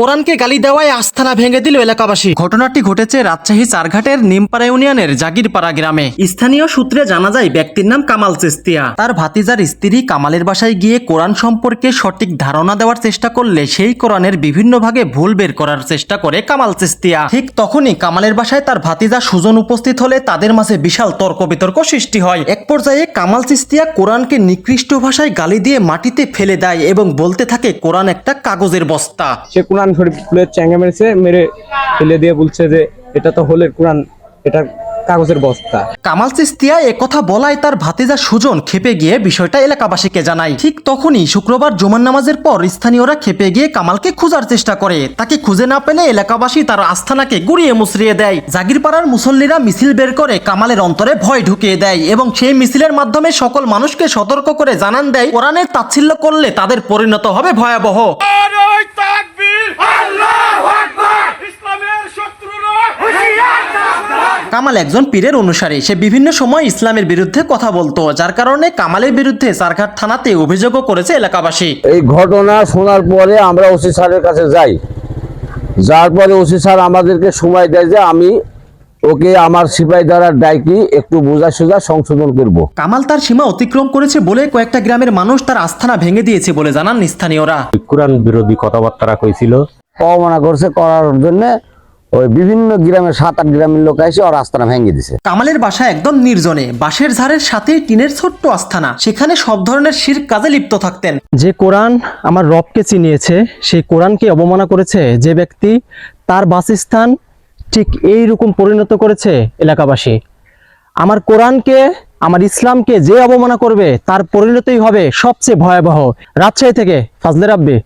কোরআনকে গালি দেওয়ায় আস্থানা ভেঙে দিল এলাকাবাসী। ঘটনাটি ঘটেছে রাজশাহী চারঘাটের নিমপাড়া ইউনিয়নের জাগিরপাড়া গ্রামে। স্থানীয় সূত্রে জানা যায় ব্যক্তির নাম কামাল চেস্তিয়া। তার ভাতিজার স্ত্রী কামালের বাসায় গিয়ে কোরআন সম্পর্কে সঠিক ধারণা দেওয়ার চেষ্টা করলে সেই কোরআনের বিভিন্ন ভাগে ভুল বের করার চেষ্টা করে কামাল চেস্তিয়া। ঠিক তখনই কামালের বাসায় তার ভাতিজা সুজন উপস্থিত হলে তাদের মাঝে বিশাল তর্ক বিতর্ক সৃষ্টি হয়। এক পর্যায়ে কামাল চিস্তিয়া কোরআনকে নিকৃষ্ট ভাষায় গালি দিয়ে মাটিতে ফেলে দেয় এবং বলতে থাকে কোরআন একটা কাগজের বস্তা। সে কোরআন শরীফ খুলে চ্যাঙ্গা মেরেছে মেরে ফেলে দিয়ে বলছে যে এটা তো হলের কোরআন এটা কাগজের বস্তা। কামাল চিস্তিয়া কথা বলায় তার ভাতিজা সুজন খেপে গিয়ে বিষয়টা এলাকাবাসীকে জানায়। ঠিক তখনই শুক্রবার জুমার নামাজের পর স্থানীয়রা খেপে গিয়ে কামালকে খোঁজার চেষ্টা করে। তাকে খুঁজে না পেলে এলাকাবাসী তার আস্থানাকে গুড়িয়ে মুচড়িয়ে দেয়। জাগিরপাড়ার মুসল্লিরা মিছিল বের করে কামালের অন্তরে ভয় ঢুকিয়ে দেয় এবং সেই মিছিলের মাধ্যমে সকল মানুষকে সতর্ক করে জানান দেয়। কোরআনের তাচ্ছিল্য করলে তাদের পরিণত হবে ভয়াবহ। কামাল একজন পীরের অনুসারী। সে বিভিন্ন সময় ইসলামের বিরুদ্ধে কথা বলতো যার কারণে কামালের বিরুদ্ধে সারঘাট থানাতে অভিযোগও করেছে এলাকাবাসী। এই ঘটনা শোনার পরে আমরা ওসি স্যারের কাছে যাই। যার পরে ওসি স্যার আমাদেরকে সময় দেয় যে আমি ওকে আমার সিপাই দ্বারা ডাইকি একটু বোঝা সোজা সংশোধন করব। কামাল তার সীমা অতিক্রম করেছে বলে কয়েকটা গ্রামের মানুষ তার আস্থানা ভেঙে দিয়েছে বলে জানান স্থানীয়রা। কোরআন বিরোধী কথাবার্তা কইছিল অবমাননা করছে করার জন্য ওই বিভিন্ন গ্রামের সাত আট গ্রামের লোক এসে ওর আস্তানা ভেঙে দিছে। কামালের বাসা একদম নির্জনে বাঁশের ঝাড়ের সাথে টিনের ছোট্ট আস্থানা সেখানে সব ধরনের শির কাজে লিপ্ত থাকতেন। যে কোরআন আমার রবকে চিনিয়েছে সেই কোরআনকে অবমাননা করেছে যে ব্যক্তি তার বাসস্থান ঠিক এই রকম পরিণত করেছে এলাকাবাসী। আমার কোরআনকে আমার ইসলামকে যে অবমাননা করবে তার পরিণতই হবে সবচেয়ে ভয়াবহ। রাজশাহী থেকে ফাজলে রাব্বি।